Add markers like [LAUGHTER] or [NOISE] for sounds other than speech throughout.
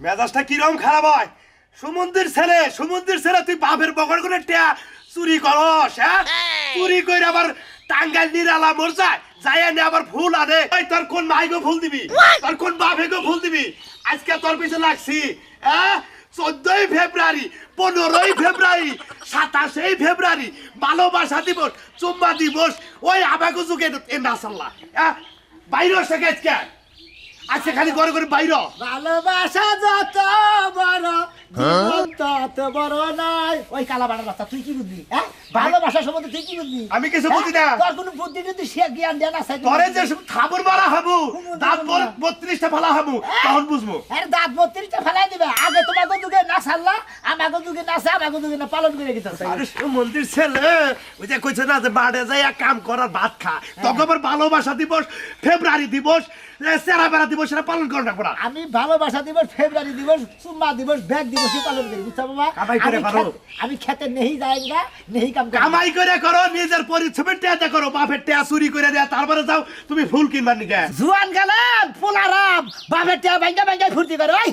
মেজাজটা কিরম খারাপ হয়? সমুদ্রের ছেলে সমুদ্রের ছেলে তুই বাপের বগর করে টেয়া চুরি করস হ্যাঁ? চুরি করে আবার টাঙ্গাইল নিরালা মোর যায় যাই আনে আবার ফুল আনে ওই তোর কোন মাইগো ফুল দিবি? তোর কোন বাপেগো ফুল দিবি? আজকে তোর পিছনে লাগছি হ্যাঁ? চোদ্দই ফেব্রুয়ারি পনেরোই ফেব্রুয়ারি সাতাশই ফেব্রুয়ারি ভালোবাসা দিবস চুম্বা দিবস ওই আমাকে যুগে এ নাসাল্লা হ্যাঁ? বাইরে থেকে আজকে আজকে খালি ঘরে ঘরে বাইরে। ভালোবাসা যত বড় তত বড় নয়। ওই কালা বাড়ার বাচ্চা তুই কি বুঝবি হ্যাঁ? ভালোবাসা সম্বন্ধে তুই কি বুঝবি আমি কিছু বুঝি না। হ্যাঁ? তোর কোনো বুদ্ধি যদি সে জ্ঞান দেন আছে তোরে যে খাবার মারা হব দাঁত বত্রিশটা ফালা হব তখন বুঝব। এর দাঁত বত্রিশটা ফেলাই দিবে। আগে তোমাকে যুগে না সারলা আমাকে যুগে না সে আমাকে যুগে না পালন করে গেছে। আরে মন্দির ছেলে ওই যে কইছে না যে বাড়ে যাই কাম করার ভাত খা। তখন আবার ভালোবাসা দিবস ফেব্রুয়ারি দিবস সেরা বেড়া দিবস সেটা পালন করে না না আমি ভালোবাসা দিবস ফেব্রুয়ারি দিবস সুম্মা দিবস ব্যাগ দিবসই পালন করি বুঝছ বাবা? কামাই করে করো আমি খেতে নেই যাই না নেই কাম করি। কামাই করে করো নিজের পরিশ্রমের টেয়াতে করো বাপের টেয়া চুরি করে দেয়া তারপরে যাও তুমি ফুল কিনবার নিকে। জুয়ান গেলাম ফুলারাম বাপের টিয়া ভাঙ্গা ভাঙ্গা ফুর্তি করে ওই।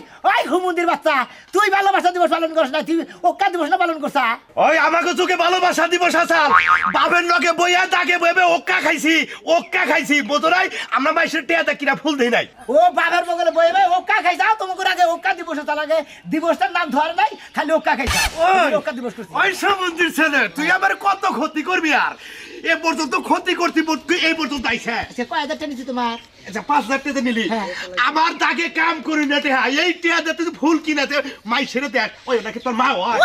হুমুন্দির বাচ্চা। তুই ভালোবাসা দিবস পালন করছ না তুই ওকা দিবস না পালন করছা? ওই আমাকে চোখে ভালোবাসা দিবস আসাল। বাপের লগে বইয়া তাকে বইবে ওক্কা খাইছি ওক্কা খাইছি। বোতরাই আমরা মাইসের টেয়াতে কিনা ফুল দেই নাই। ও বাবার বগলে বই বই ওকা খাই যাও তোমাকে আগে ওকা দিবস তার আগে দিবসটার নাম ধরে নাই খালি ওকা খাই যাও ওই, ওকা দিবস করছি। ওই সমুদ্রের ছেলে তুই আমার কত ক্ষতি করবি আর? এ পর্যন্ত ক্ষতি করতে তুই এই পর্যন্ত আইছে সে কয় হাজার টাকা টেনেছি তোমার? আচ্ছা পাঁচ হাজার টাকা নিলি। হ্যাঁ। আমার দাগে কাম করি না টেহা এই টেহা দে তুই ফুল কিনাতে মাই ছেড়ে দেখ। ওই নাকি তোর মা হয়?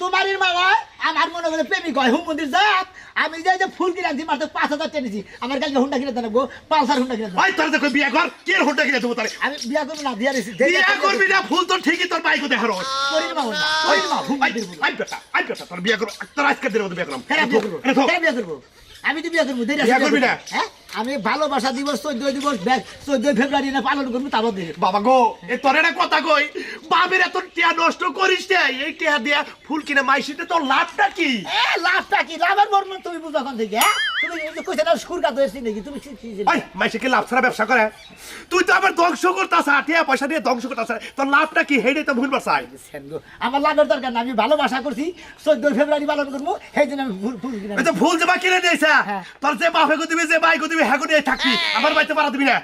তোমারই মা হয়? আমার মনে করে প্রেমিক হয় হুম মন্দির যাক আমি যাই যে ফুল কিনে আনছি মাত্র পাঁচ হাজার টেনেছি। আমার কালকে হুন্ডা কিনে দেবো পালসার হুন্ডা কিনে ভাই তোর দেখো বিয়া কর কে হুন্ডা কিনে দেবো তাহলে? আমি বিয়া করব না দিয়া দিছি বিয়া করবি না ফুল তো ঠিকই তোর বাইকও দেখার হয় মা হইনা ওই করির মা হুম আই বেটা আই বেটা তোর বিয়া করো তোর আজকে মতো বিয়ে বিয়ে করব। কেন বিয়ে করব। আমি তো বিয়া করব দেরি বিয়ে করবি। না? হ্যাঁ? আমি ভালোবাসা দিবস চোদ্দ দিবস চোদ্দ ফেব্রুয়ারি না পালন করব তারপর দেখে বাবা গো এ তোর একটা কথা কই বাপের এত টিয়া নষ্ট করিস না এই টিয়া দিয়া ফুল কিনে মাইসিতে তোর লাভটা কি? এ লাভটা কি? লাভের মর্ম তুমি বুঝো এখন থেকে হ্যাঁ? তুমি কইছে না নাকি তুমি লাভ ছাড়া ব্যবসা করে? তুই তো আবার ধ্বংস টিয়া পয়সা দিয়ে ধ্বংস তোর লাভটা কি? হেডে তো আমার লাভের দরকার না আমি ভালোবাসা করছি চোদ্দ ফেব্রুয়ারি পালন করব সেই জন্য আমি ফুল ফুল কিনে দিয়েছে হ্যাঁ। তোর যে বাপে গো যে ভাই গো দিবি হ্যাঁ থাকবি আমার বাড়িতে পারা দিবি না।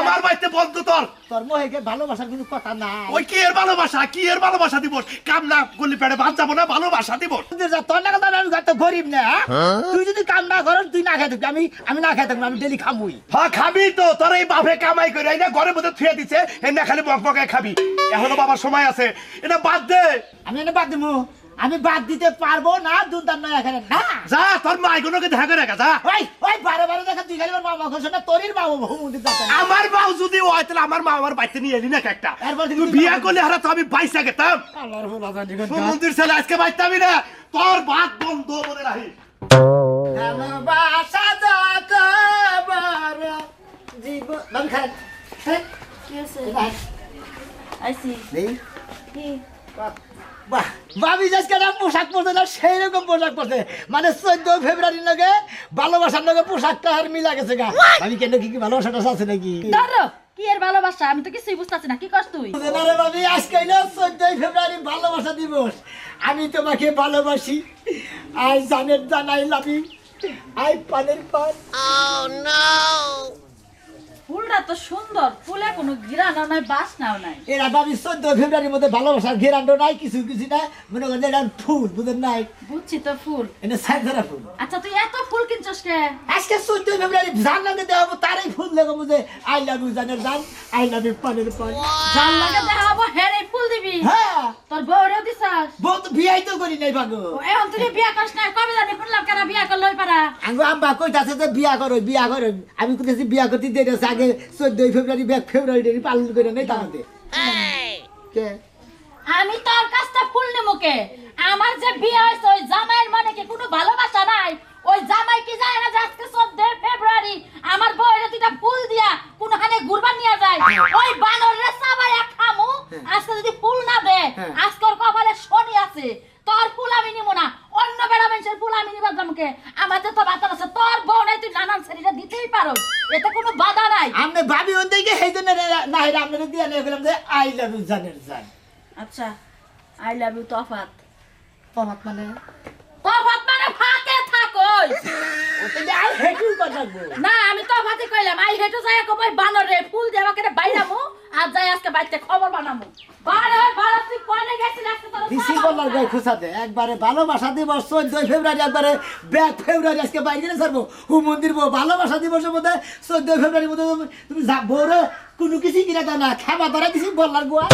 আমার বাড়িতে বন্ধ তোর। তোর মোহেকে ভালোবাসার কোনো কথা না ওই কি এর ভালোবাসা? কি এর ভালোবাসা দিবস? কাম না করলি পেটে ভাত যাব না ভালোবাসা দিবস। তোর না কথা আমি তো গরিব না হ্যাঁ? তুই যদি কাম না করস তুই না খাই থাকবি। আমি আমি না খাই থাকব আমি ডেলি খামুই। হ্যাঁ খাবি তো তোর এই বাপে কামাই করে এই না ঘরের মধ্যে থুয়ে দিছে এই খালি বক বকায় খাবি। এখনও বাবার সময় আছে এটা বাদ দে। আমি এনে বাদ দিবো আমি বাদ দিতে পারব না দুধ না এখানে না। যা তোর মাইগুলোকে দেখা করে রাখা যা। ওই ওই বারে বারে দেখা তুই খালি আমার মামা করছ না তোরই মামা বহু মন্দির যাতে আমার মাও যদি হয় তাহলে আমার মা আমার বাড়িতে নিয়ে এলি না একটা? এরপর থেকে তুই বিয়া বাবা- করলে হারা তো আমি বাইসা গেতাম আল্লাহর ভোলা জানি গো। মন্দির ছেলে আজকে বাইতে আমি না তোর ভাত বন্ধ মনে রাখি। ভালোবাসা যত জীবন ভাবি খান। হ্যাঁ কি খান। আইসি। নেই? কি? ভাবি আজকে না পোশাক পরতে না সেই রকম পোশাক পরতে। মানে চোদ্দ ফেব্রুয়ারির লগে ভালোবাসার লগে পোশাকটা আর মিলা গেছে গা। আমি কেন কি কি ভালোবাসাটা আছে নাকি? ধরো কি এর ভালোবাসা? আমি তো কিছুই বুঝতেছি না কি করছ তুই? বুঝলেন আরে ভাবি আজকে হইল চোদ্দই ফেব্রুয়ারি ভালোবাসা দিবস। আমি তোমাকে ভালোবাসি। আই জানের জানাই লাভি আই পানের পান। ফুলটা তো সুন্দর ফুলে কোনো ঘিরানো নাই বাসনাও নাই। এরা ভাবি চোদ্দ ফেব্রুয়ারির মধ্যে ভালোবাসার ঘিরানো নাই কিছু কিছু না মনে করেন এটা ফুল বুঝেন নাই? বুঝছি তো ফুল। এটা স্যাঁতরা ফুল। আচ্ছা তুই এত ফুল কিনছস কে? আজকে চোদ্দ ফেব্রুয়ারি জান লাগে দেওয়া তারই ফুল দেখো বুঝে। আই লাভ ইউ জানের জান আই লাভ ইউ পানের পান। জান লাগে দেখাবো হেরে ফুল দিবি হ্যাঁ তোর বউরেও দিছাস বহুত বিয়াই তো করি নাই ভাগো এখন তুই বিয়া করছ না কবে জানি শুনলাম কেন বিয়া করলই পারা আঙ্গো আব্বা কইতাছে যে বিয়া করো বিয়া করো। আমি কইতাছি বিয়া করতে দেরি আছে আগে চোদ্দই ফেব্রুয়ারি ব্যাগ ফেব্রুয়ারি পালন করে নেই তাহলে কে? আমি তোর কাছটা ফুল নেমুকে আমার যে বিয়ে হয়েছে ওই জামাইয়ের মনে কি কোনো ভালোবাসা নাই? ওই জামাই কি যায় না যে আজকে চোদ্দ ফেব্রুয়ারি? আমার বউয়ের দুইটা ফুল দিয়া কোন হানে ঘুরবার নিয়ে যায় ওই বানর রে সাবাই খামু আজকে যদি ফুল না দে হ্যাঁ। আজকে ওর কপালে শনি আছে। তোর ফুল আমি নিব না। অন্য বেড়া মানুষের ফুল আমি নিবার জমকে আমার যে তো বাতার আছে তোর বউ নাই তুই নানান শরীরে দিতেই পারো এতে কোনো বাধা নাই। আমি ভাবি ওন দিকে হেই সেই জন্য না হেই আমি দিয়ে নিয়ে গেলাম যে আই লাভ ইউ জানের জান। আচ্ছা আই লাভ ইউ তফাত। তফাত মানে? তফাত থাকোই ও তাহলে আই হেট ইউ কথা বলব না আমি তফাতই কইলাম আই হেটু যাই কই বানর রে ফুল দেওয়া করে বাইরামু আর যাই আজকে বাইতে খবর বানামু। বানর ভারত তুই কোনে গেছিস আজকে তোর দিছি বলার গায়ে খুশাতে একবারে ভালোবাসা দিবস চোদ্দই ফেব্রুয়ারি একবারে ব্যাক ফেব্রুয়ারি আজকে বাইরে গেলে ছাড়বো হু মন্দির বউ ভালোবাসা দিবসের মধ্যে চোদ্দই ফেব্রুয়ারির মধ্যে তুমি- বউরে কোনো কিছু কিনা দাও না খাবা ধরা দিছি বলার গোয়া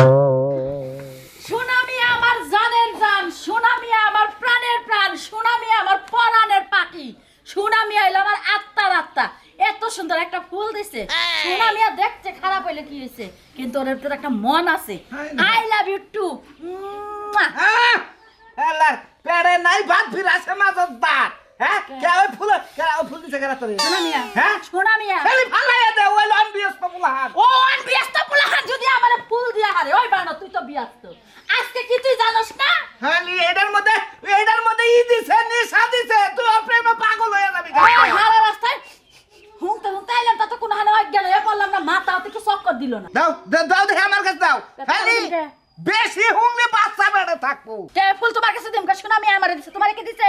সুনামি আমার জানের জান সুনামি আমার প্রাণের প্রাণ সুনামি আমার পরাণের পাখি। সুনামি হইল আমার আত্মার আত্মা। এত সুন্দর একটা ফুল দিছে। সুনামি আর দেখতে খারাপ হইলে কি হয়েছে কিন্তু ওর ভিতরে একটা মন আছে। আই লাভ ইউ টু হেলার পেড়ে নাই ভাত ফিরাছে মাঝত দাঁত হ্যাঁ? কে ওই ফুল কে ওই ফুল দিছে কেরা তোরে সুনামিয়া হ্যাঁ? সুনামিয়া খালি ফালাইয়া দে ওই লন বিয়স্ত পুলাহান ও আন ব্যস্ত পুলাহান যদি আমার ফুল দিয়া হারে ওই বানো তুই তো আজকে কি তুই জানোস না? খালি এটার মধ্যে এটার মধ্যে ই দিছে নিশা দিছে। তুই ওর প্রেমে পাগল হয়ে যাবি ওই হারা রাস্তায় এলাম তা তো কোনো হানে অজ্ঞান হয়ে পড়লাম না। মাথা অত একটু চক্কর দিল না। দাও দাও দাও দেখে আমার কাছে দাও। তা খালি কে? বেশি হুংলে বাচ্চা বেড়ে থাকব। কে ফুল তোমার কাছে দিম? কা সুনামি আমার দিছে। তোমার কি দিছে?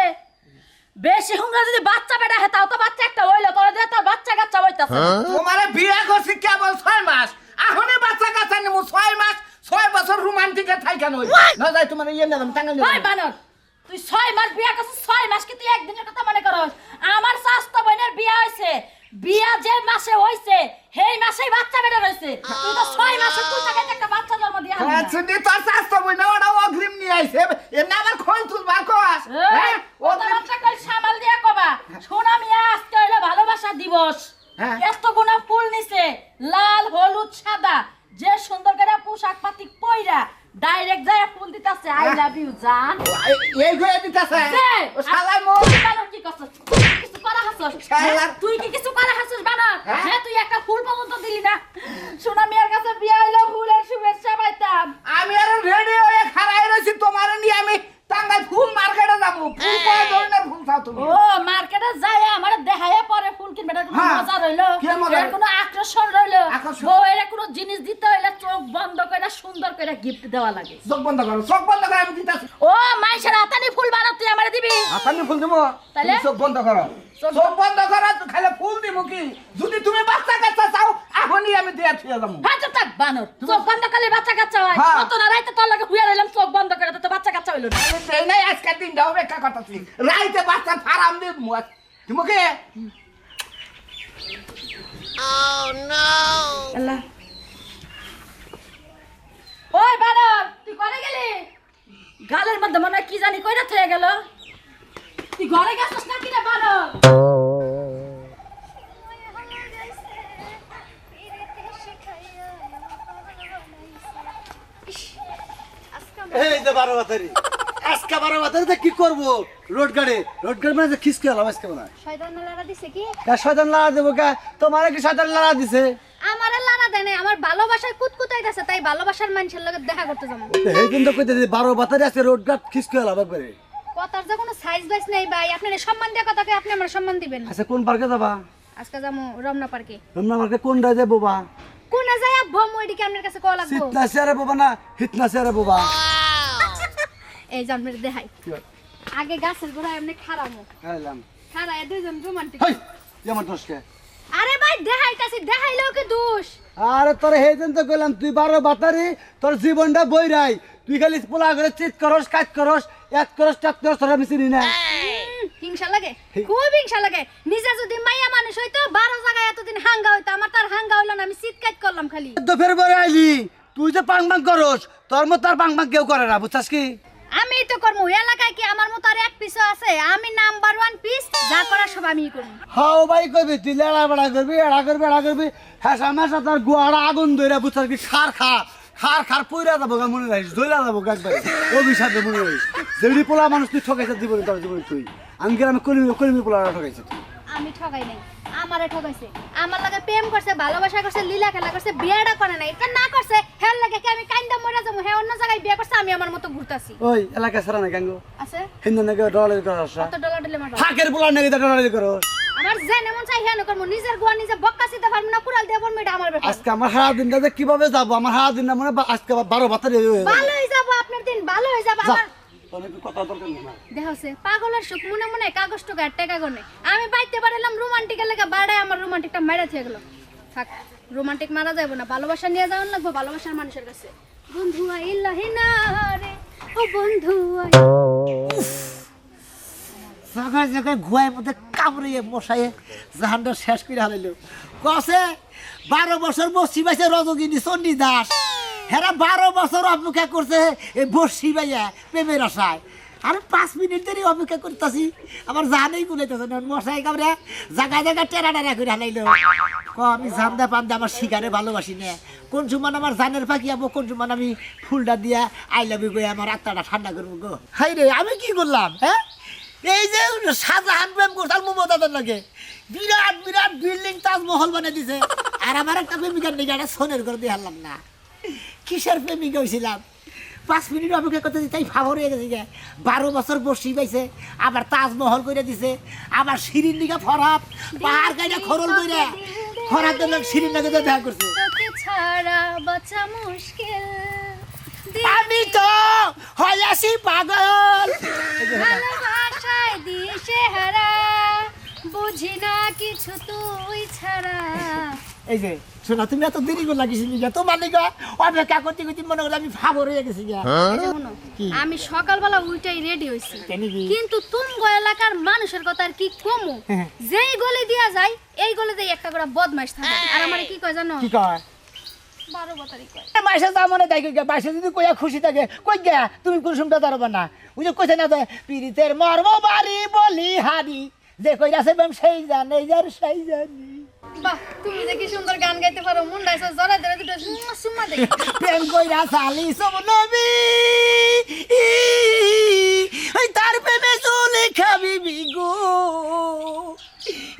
বেশি হুঙ্গা যদি বাচ্চা বেটা হে তাও তো বাচ্চা একটা হইল তোর দিয়ে তোর বাচ্চা কাচ্চা হইতাছে তোমারে বিয়ে করছি কেবল ছয় মাস এখনই বাচ্চা কাচ্চা নিমু ছয় মাস ছয় বছর রোমান্টিকে থাইকা নই। না যাই তোমার ইয়ে নিলাম টাঙ্গাল ওই বানর তুই ছয় মাস বিয়া করছিস ছয় মাস কি তুই একদিনের কথা মনে করস? আমার স্বাস্থ্য বোনের বিয়া হয়েছে বিয়া যে মাসে হইছে সেই মাসেই বাচ্চা বেটা রয়েছে তুই তো ছয় মাসে তুই তাকে একটা বাচ্চা জন্ম দিয়া হলি না। শুনি তোর স্বাস্থ্য বই না ওটা অগ্রিম নিয়ে আইছে এমনি আমার খোল তুলবার কোয়াস এই, হ্যাঁ ওদের বাচ্চা কই সামাল দিয়া কবা সোনামি আজকে হইল ভালোবাসা দিবস হ্যাঁ। এত গুণা ফুল নিছে লাল হলুদ সাদা যে সুন্দর করে পোশাক পাতি পইরা ডাইরেক্ট যায় ফুল দিতাছে আই লাভ ইউ জান এই ঘরে দিতেছে দে, ও শালাই মো তুই বানর কি করছস? তুই কি কিছু করা হাসছস? শালা। হ্যাঁ? তুই কি কিছু করা হাসছস বানর? হ্যাঁ? হ্যাঁ, তুই একটা ফুল পর্যন্ত দিলি না। সোনামিয়ার কাছে বিয়া হইল, ফুলের শুভেচ্ছা পাইতাম। আমি আর রেডি হয়ে খাড়াই রয়েছি তোমার নিয়ে আমি টাঙ্গাই ফুল মার্কেটে যাব ফুল কয় ধরনের ফুল চাও তুমি ও, মার্কেটে যাইয়া আমার দেখাইয়া পরে ফুল কিনবে, এটার কোনো হ্যাঁ। মজা রইল? এর কোনো আকর্ষণ রইল? আকর্ষণ। বউয়ের কোনো জিনিস দিতে হইলে চোখ বন্ধ করে সুন্দর করে গিফট দেওয়া লাগে চোখ বন্ধ করো চোখ বন্ধ করে আমি দিতেছি ও মাইশের হাতানি ফুল বানাও তুই আমারে দিবি হাতানি ফুল দেবো তাহলে? চোখ বন্ধ করো চোখ বন্ধ করো তো খালি ফুল দিব কি যদি তুমি বাচ্চা কাচ্চা চাও এখনই আমি দিয়ে থুয়ে যাব হ্যাঁ চুপ থাক বানর। চোখ বন্ধ করলে বাচ্চা কাচ্চা হয়। হ্যাঁ। কত না রাইতে তোর লাগে হুইয়া রইলাম চোখ বন্ধ করে তো বাচ্চা কাচ্চা হইল না। আমি সেই নাই আজকের দিনটা অপেক্ষা করতেছি। রাইতে বাচ্চা ফারাম দিব তোমাকে আল্লাহ। ওই বানর তুই করে গেলি? গালের মধ্যে মনে হয় কি জানি কইরা থয়ে গেল। তুই ঘরে গেছিস নাকি রে বানর? এই যে বারো বাতারি আজকে বারো বাতারি কি করব? রোড গাড়ি। রোড গাড়ি মানে খিসকে এলাম আজকে মানে শয়তান লারা দিছে কি? শয়তান লাড়া দেবো কা? তোমার কি শয়তান লাড়া দিছে? আমারে লারা দেয় আমার ভালোবাসায় কুতকুতাইতেছে তাই ভালোবাসার মানুষের লগে দেখা করতে যাব। এই কিন্তু কইতে বারো বাতারি আজকে রোড গাট খিসকে এলাম একবারে। কথার যে কোনো সাইজ বাইজ নেই ভাই। আপনার সম্মান দেওয়া কথাকে আপনি আমার সম্মান দিবেন। আচ্ছা কোন পার্কে যাবা? আজকে যাব রমনা পার্কে। রমনা পার্কে কোন রায় যাব বা? কোনে যায় আপনার কাছে কল লাগবো? শীত না সেরে বাবা না হিত না সেরে বাবা। এই যে দেখাই। আগে গাছের গোড়ায় এমনি খারামো এলাম। খারায় দুইজন রোমান্টিক আমার দোষকে আরে ভাই দেখাইতাছি দেখাইলেও কি দোষ? আরে তোর হেদিন তো কইলাম তুই বারো বাতারি তোর জীবনটা বই রাই তুই খালি পোলা করে চিত করস কাজ করস এক করস টাক করস তোরা আমি চিনি না। হিংসা লাগে? খুব হিংসা লাগে। নিজে যদি মাইয়া মানুষ হইতো বারো জায়গায় এতদিন হাঙ্গা হইতো আমার তার হাঙ্গা হইল না আমি করলাম খালি। তো ফের বরে আইলি তুই যে পাং পাং করস তোর মতো আর পাং পাং কেউ করে না বুঝছাস কি? আমি তো করব এলাকায় কি আমার মতো আর এক পিসও আছে? আমি নাম্বার ওয়ান পিস যা করার সব আমি করব হাও ভাই কইবি তুই লেড়া বেড়া করবি এড়া করবি এড়া করবি হ্যাঁ সামাসা তোর গুয়াড়া আগুন ধরে বুঝছাস কি? খার খা খার খার পইরা যাব গা মনে রাখিস ধইলা যাব গা একবারে। অভিশাপে মনে রাখিস। যেড়ি পোলা মানুষ তুই ঠকাইছে জীবনে তোর জীবনে তুই। আমি গ্রামে কলিমি কলিমি পোলা ঠকাইছে তুই। আমি ঠকাই নাই আমারে ঠকাইছে। আমার লাগে প্রেম করছে ভালোবাসা করছে লীলা খেলা করছে বিয়েটা করে নাই এটা না করছে হেল লাগে কি আমি কাইন্দা হ্যাঁ জায়গায় বিয়ে করছে আমি আমার মতো ঘুরতাছি। ওই এলাকা সারা না আছে? হিন্দু নাকি ডলারি করস কত ডলার দিলে মারবা? পোলা নাকি ডলারি করস আমার জেনে মন চাই হেন করব। নিজের গোয়া নিজে পারব না কুড়াল পড়ব আমার ব্যাপার। আজকে আমার সারা দিনটা যে কীভাবে যাব? আমার দিনটা মনে হয় আজকে আবার বারো বাতার ভালো হয়ে যাব আপনার দিন ভালো হয়ে যাব। আমার পাগলের সুখ মনে মনে কাগজ টাকা টাকা গনে। আমি বাইতে পারলাম রোমান্টিকের লেগে বাড়ায় আমার রোমান্টিকটা মেরা থেকে গেল। থাক রোমান্টিক মারা যাবে না ভালোবাসা নিয়ে যাওয়ার লাগবে ভালোবাসার মানুষের কাছে। বন্ধু আইলা না রে? ও বন্ধু জায়গায় জায়গায় গুয়ার মধ্যে কামড়িয়ে মশাইয়ে জাহানটা শেষ করে হারাইল কসে, বারো বছর বসি পাইছে রজগিনী চন্ডী দাস হেরা বারো বছর অপেক্ষা করছে এই বসি পাইয়া প্রেমের আশায়। আর পাঁচ মিনিট দেরি অপেক্ষা করতেছি। আমার জানেই গুলাইতেছে না। মশাই কামড়ে জায়গায় জায়গায় টেরা টেরা করে হারাইল ক, আমি জামদা পান্দা আমার শিকারে ভালোবাসি না। কোন সময় আমার জানের পাখি আবো, কোন সময় আমি ফুলটা দিয়া আই লাভ ইউ আমার আত্মাটা ঠান্ডা করব গো। হাই রে, আমি কি করলাম হ্যাঁ এই যে শাহজাহান প্রেম করতাল মমতাদের লাগে। বিরাট বিরাট বিল্ডিং তাজমহল বানিয়ে দিছে। আর আমার একটা প্রেমিকার নিয়ে একটা সোনের ঘর দিয়ে হারলাম না। কিসের প্রেমিকা হয়েছিলাম পাঁচ মিনিট অপেক্ষা করতে দিতে তাই ফাভর হয়ে গেছে গে। বারো বছর বসি পাইছে আবার তাজমহল করে দিছে আবার সিঁড়ির দিকে ফরাত পাহাড় গাইডে খরল করে খরাত দিলে সিঁড়ির নাকি দেখা করছে। ছাড়া বাঁচা মুশকিল। আমি তো হয়ে আসি পাগল। ভালোবাসায় দিশে হারা বুঝি না কিছু তুই ছাড়া। এই যে শোনা তুমি এত দেরি করে লাগিয়েছি নিগা তোমার নিগা অপেক্ষা করতে করতে মনে করলে আমি ফাভর হয়ে গেছি গা এই যে শোনো, কি? আমি সকালবেলা উইটাই রেডি হইছি কেন কি? কিন্তু তুমগো এলাকার মানুষের কথা আর কি কমু? হ্যাঁ। যেই গলি দিয়া যায় এই গলি দিয়ে একটা করে বদমাইশ থাকে। আর আমার কি কয় জানো? কি কয়? মাসে যা মনে মাসে যদি কইয়া খুশি থাকে কই গা তুমি কুসুমটা দাঁড়াবা না। ওই যে কইছে না যে পীড়িতের মর্ম বাড়ি বলি হারি যে কই আছে বেম সেই জানে যার সেই জানি। বাহ তুমি যে কি সুন্দর গান গাইতে পারো মুন্ডাইছো জরা ধরে দুটো সুম্মা দেখি প্রেম কইরা সালি সব নবী ওই তার প্রেমে চলে খাবি বিগো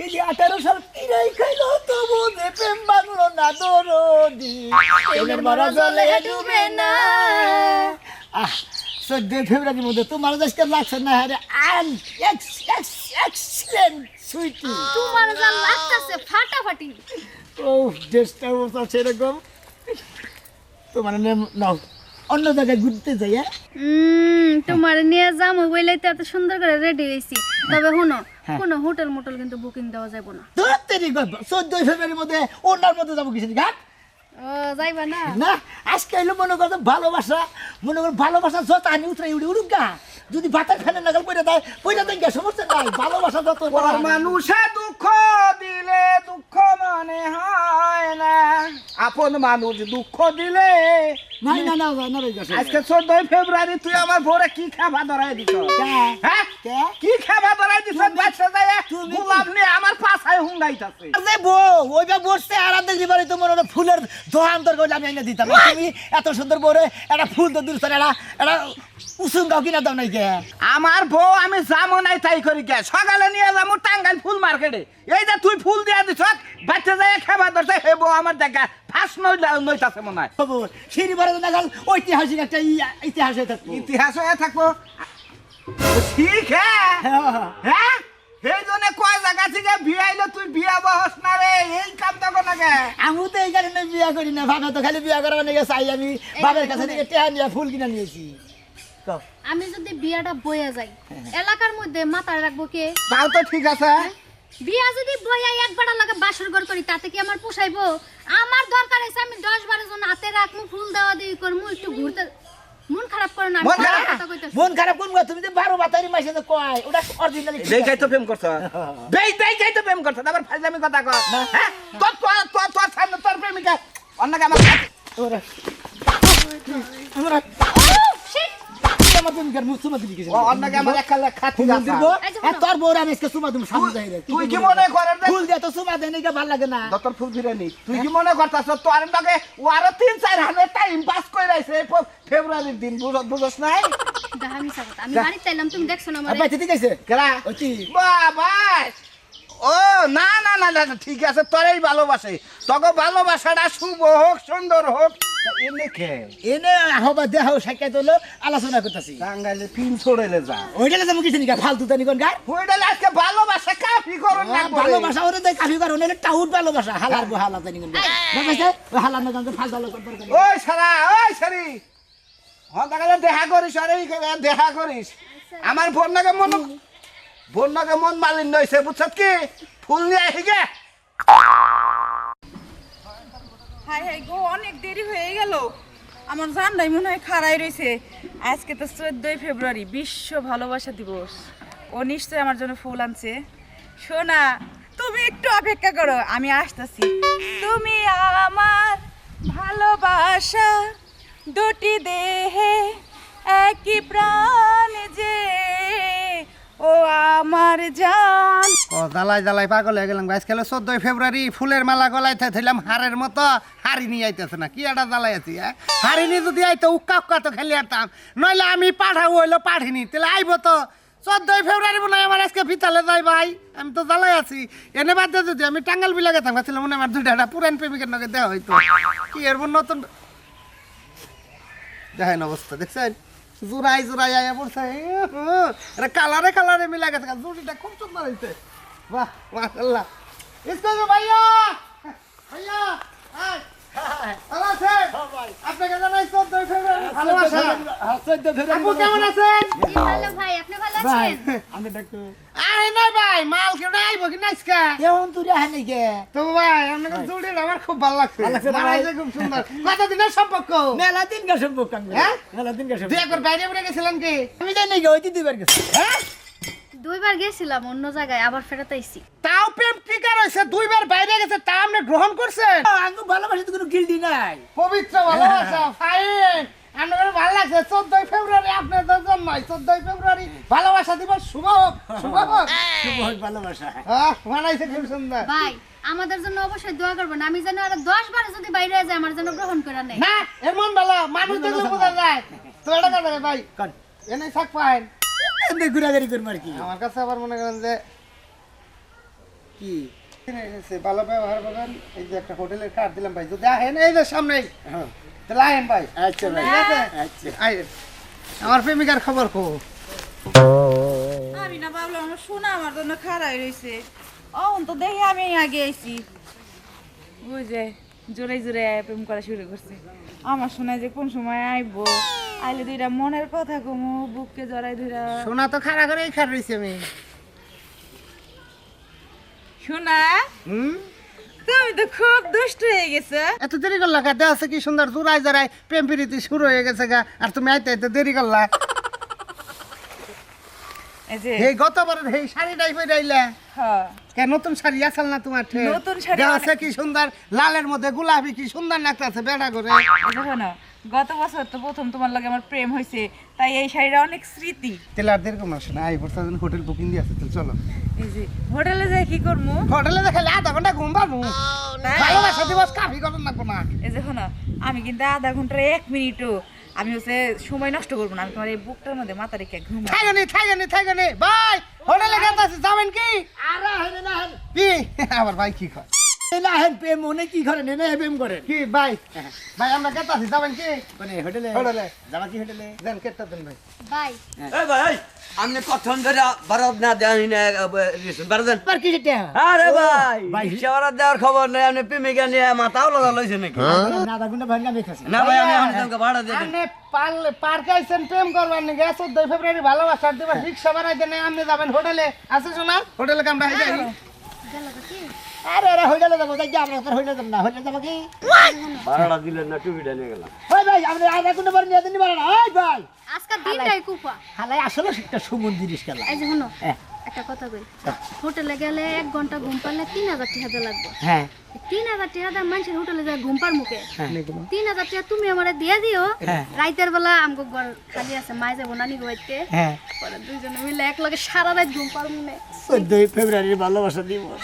এই যে আঠারো সাল কিরাই খাইলো তবু যে প্রেম বাংলো না দরদি প্রেমের মরা জলে ডুবে না আহ চোদ্দই ফেব্রুয়ারির মধ্যে তোমার দেশকে লাগছে না হ্যাঁ আন এক্সিলেন্ট সুইটি। তোমার যা লাগতাছে ফাটাফাটি। ও ড্রেসটা অবস্থা সেরকম তোমার নাম- নাও অন্য জায়গায় ঘুরতে যাই হ্যাঁ? তোমার নিয়ে যাব বইলেই তো এত সুন্দর করে রেডি হয়েছি তবে শুনো হ্যাঁ। কোনো হোটেল মোটেল কিন্তু বুকিং দেওয়া যাবে না। ধরতেরি গল্প। চোদ্দই ফেব্রুয়ারির মধ্যে অন্যার মধ্যে যাব কিছু ঘাট? ও যাইবা না। না আজকে এলো মনে করতো ভালোবাসা মনে করো ভালোবাসা যত আনি উঠে উড়ে উড়ুক গা। যদি ভাতের ফ্যানের নাগাল পড়ে দেয় পয়সা দেয় সমস্যা নাই ভালোবাসা যত মানুষে দুঃখ। দিলে দুঃখ মানে হয় না। আপন মানুষ দুঃখ দিলে নাই না না না আজকে চোদ্দই ফেব্রুয়ারি তুই আমার ভোরে কি খাবা ধরাই দিছ? হ্যাঁ? কি? খাবা ধরাই দিছ? বাচ্চা যায় গোলাপ নিয়ে আমার পাছায় হুঙ্গাইতাছে। আর যে বউ আর দেখি পারি ফুলের তোর আমি এনে দিতাম। তুমি এত সুন্দর বউরে একটা ফুল তো উসুম গাও কিনা দাও নাই কে? আমার বউ আমি যাব নাই তাই করি কে? সকালে নিয়ে যাব টাঙ্গাইল ফুল মার্কেটে। এই যে তুই ফুল দিয়া দিছ বাচ্চা যায় খাবার ধরছে হে বউ আমার দেখা ফার্স্ট নই নইতাছে মনে হয়। খবর সিঁড়ি ভরে দেখাল ঐতিহাসিক একটা ইতিহাস হয়ে থাকব। ইতিহাস হয়ে থাকব। ঠিক হ্যাঁ হ্যাঁ সেই জন্য কয় জায়গা থেকে বিয়ে আইলো তুই বিয়া বহস না রে? এই কাম তখন নাকি আমি তো এই কারণে বিয়া করি না। ভাবে তো খালি বিয়া করার নিয়ে চাই আমি বাবার কাছে থেকে টেহা নিয়ে ফুল কিনা নিয়েছি। আমি যদি বিয়াটা বইয়া যাই এলাকার মধ্যে মাথায় রাখব কে? তাও তো ঠিক আছে। বিয়া যদি বইয়া একবার লাগে বাসর ঘর করি তাতে কি আমার পোষাইবো আমার দরকার আছে আমি দশ বারো জন হাতে রাখব ফুল দেওয়া দিই করব একটু ঘুরতে মন খারাপ করো না মন কথা খারাপ? মন খারাপ কোন কথা? তুমি যে বারো বাতারি মাসে তো কয় ওটা অরিজিনালি দেখাই তো প্রেম করছ [LAUGHS] দেই দেখাই তো প্রেম করছ আবার ফাইলামি কথা কর হ্যাঁ তোর তোর তোর তোর সামনে তোর প্রেমিকা অন্য অন্যকে আমার! আমার প্রেমিকার মুখ চুমা দিবি কিছু অন্যকে আমার একটা লেখা ঠিক আছে এই যে হ্যাঁ তোর বউর আমি আজকে চুমা দিব সামনে যাই তুই কি মনে করেন ফুল দিয়ে তো চুমা দেয় নাকি ভালো লাগে না। যত ফুল ফিরে নি। তুই কি মনে করতাছ তোর লগে ও আরও তিন চার হাজার টাইম পাস রাইছে ফেব্রুয়ারির দিন বুঝছ নাই। আমি তুমি দেখছ আমার? কেরা? বাবা! ও না না না না, ঠিক আছে তোরই ভালোবাসে। তোকে ভালোবাসাটা শুভ হোক সুন্দর হোক। এনে খে এনে হবা দেহ সাক্ষাৎ হলো আলোচনা করতেছি। টাঙ্গাইলে পিন ছড়েলে যা। ওইটা যাব কিছু নিকা ফালতু তানি কোন গার হইডালে আজকে ভালোবাসা কাফি করন না ভালোবাসা ওরে দেখ কাফি করো নাহলে টাউট ভালোবাসা হালার গো হালা তানি কোন গার বুঝাইছে ওই হালার না জানতে ফালতু আলোচনা করতে ওই সারা ওই সারি। হন টাকালে দেখা করিস আরে এই করে দেখা করিস। আমার বন্যাকে মন বন্যাকে মন মালিন নইছে বুঝছত কি? ফুল নিয়ে হাই হাই গো, অনেক দেরি হয়ে গেল। আমার জানলাই মনে হয় খাড়াই রয়েছে আজকে তো চোদ্দই ফেব্রুয়ারি, বিশ্ব ভালোবাসা দিবস। ও নিশ্চয়ই আমার জন্য ফুল আনছে। শোনা তুমি একটু অপেক্ষা করো, আমি আসতেছি। তুমি আমার ভালোবাসা, দুটি দেহে একই প্রাণ যে ও আমার জান। ও, জ্বালাই জ্বালাই পাগল হয়ে গেলাম গাছ খেলে চোদ্দই ফেব্রুয়ারি, ফুলের মালা গলায় থাইলাম হারের মতো হারি নিয়ে আইতেছে না। কি একটা জ্বালাই আছি হ্যাঁ? হারি নিয়ে যদি আইতো, উক্কা উক্কা তো খেলে আরতাম নইলে আমি পাঠাবো, হইল পাঠিনি। তাহলে আইবো তো। চোদ্দই ফেব্রুয়ারি মনে হয় আমার আজকে ভিতালে যাই ভাই। আমি তো জ্বালাই আছি। এনে বাদ দিয়ে যদি, আমি টাঙ্গাল বিলা গেতাম। গাছিলাম মনে আমার দুইটা পুরান প্রেমিকের নগে দেওয়া হইতো। কি এর মধ্যে নতুন দেখেন অবস্থা, দেখছেন? জোড়াই জোড়াই আয়া পড়ছে। এটা কালারে কালারে মিলা গেছে। জুড়িটা খুব সুন্দর হয়েছে। বাহ মাশাল্লাহ ভাইয়া। ভাইয়া আপনাকে জানাই চোদ্দই ফেব্রুয়ারি ভালোবাসা। আপু কেমন আছেন? ভালো ভাই আপনি ভালো আছেন? আমি ডাক্তার আরে না ভাই মাল কেউ আইব কি নাইসকা কেমন তুই রাহে নাকি তো ভাই আপনাকে জুড়ি আমার খুব ভালো লাগছে। খুব সুন্দর। সম্পর্ক? মেলা দিন গা সম্পর্ক হ্যাঁ? মেলা দিন গা দুই একবার বাইরে বেড়ে গেছিলেন কি? আমি জানি নাকি ওই দুইবার গেছে। হ্যাঁ? দুইবার গেছিলাম অন্য জায়গায় আবার ফেরত আইছি। তাও প্রেম কি হয়েছে দুইবার বাইরে গেছে তা আপনি গ্রহণ করছেন? আমি ভালোবাসি তো কোনো গিল্ডি নাই। পবিত্র ভালোবাসা ফাইন আপনার ভালো লাগছে চোদ্দই ফেব্রুয়ারি আপনার তো জন্ম চোদ্দই ফেব্রুয়ারি ভালোবাসা দিবস শুভ হোক শুভ হোক শুভ হোক ভালোবাসা। আহ, বানাইছে খুব সুন্দর। ভাই আমাদের জন্য অবশ্যই দোয়া করবেন। আমি যেন আরও দশ বার যদি বাইরে যায় আমার জন্য গ্রহণ করে নেয় না এমন ভালো মানুষ দেখলে বোঝা যায়। তো এটা কথা ভাই কন। এনে থাক পাইন এমনি ঘোরাঘুরি করব আর কি। আমার কাছে আবার মনে করেন যে কি? ভালো ব্যবহার করবেন। এই যে একটা হোটেলের কার্ড দিলাম ভাই যদি আহেন এই যে সামনেই। হ্যাঁ। তাহলে আহেন ভাই। আচ্ছা ভাই। আচ্ছা। আমার প্রেমিকার খবর কো আমি না ভাবলাম আমার শোনা আমার জন্য রয়েছে। তো দেখি আমি আগে আইছি। যে জোরে জোরে প্রেম করা শুরু করছে। আমার শোনা যে কোন সময় আইবো? আইলে দুইটা মনের কথা কমু বুককে জড়াই সোনা তো খাড়া খার আমি। শোনা হুম? তুমি তো খুব দুষ্ট হয়ে গেছো। এত দেরি করলা গা দেওয়া আছে কি সুন্দর জোড়াই জোড়াই প্রেম প্রীতি শুরু হয়ে গেছে গা আর তুমি আইতে আইতে দেরি করলা। এই যে এই গতবারের এই শাড়িটাই পরে হ্যাঁ। কে নতুন শাড়ি আসাল না তোমার নতুন শাড়ি আছে কি সুন্দর লালের মধ্যে গোলাপি কি সুন্দর লাগতেছে বেড়া করে। না গত বছর তো প্রথম তোমার লাগে আমার প্রেম হয়েছে তাই এই শাড়িটা অনেক স্মৃতি। তেলে আর দেরি কমাস না এই বছর হোটেল বুকিং দিয়ে আছে তাহলে চলো। এই যে হোটেলে যাই কি করব হোটেলে দেখালে আধা ঘণ্টা ঘুম পাবো। ভালোবাসা দিবস কাফি করেন না। কোনা এই না আমি কিন্তু আধা ঘণ্টার এক মিনিটও আমি হচ্ছে সময় নষ্ট করব না আমি তোমার এই বুকটার মধ্যে মাথা রেখে ঘুম থাইগানি থাইগানি ভাই হোটেলে আছে যাবেন কি? আরে না কি? আবার ভাই কি কয় না হেন প্রেম মনে কি করেন? এনে প্রেম করেন। কি ভাই? ভাই আমরা গেছে আছি? যাবেন কি? মানে হোটেলে। হোটেলে। যাবা কি হোটেলে? দেন কেটটা দেন ভাই। ভাই। এই ভাই আপনি কথন ধরে বারত না দেন বারো দেন। আর কি সেটা আরে ভাই ভাই। রিক্সা দেওয়ার খবর নেই আপনি প্রেমিকা নিয়ে মাথাও লাগা লইছে নাকি? না আধা ঘণ্টা ভাঙা মেখাছে। না ভাই আমি এখন তোমাকে ভাড়া দিয়ে আপনি পারলে পার্কে আইছেন প্রেম করবার নাকি? চোদ্দই ফেব্রুয়ারি ভালোবাসার দিবস রিক্সা বানাই দেন আপনি যাবেন হোটেলে। আছে শোনা? হোটেলে কামড়া হয়ে যাই আরে আরে যাব যাব যাই আমরা তোর যাব যাব না হোটেলে যাব কি? ভাড়াটা দিলেন না টুপিটা নিয়ে গেলাম। ওই ভাই আমরা আধা কোন বার নিয়ে দিন পারে ওই ভাই। আজকে দিনটাই কুফা। হালাই আসলে একটা সুমন জিনিস গেল এই যে শুনো হ্যাঁ। একটা কথা কই? হোটেলে গেলে এক ঘণ্টা ঘুম পারলে তিন হাজার টাকা লাগবে। হ্যাঁ। তিন হাজার টাকা মানুষের হোটেলে যায় ঘুম পার মুখে। তিন হাজার টাকা তুমি আমার দিয়ে দিও হ্যাঁ। রাইতের বেলা আমগো ঘর খালি আছে মাই যাব নানি গোয়াইতে হ্যাঁ। পরে দুইজনে মিলে এক লগে সারা রাত ঘুম পার মনে। চোদ্দই ফেব্রুয়ারির ভালোবাসা দিবস।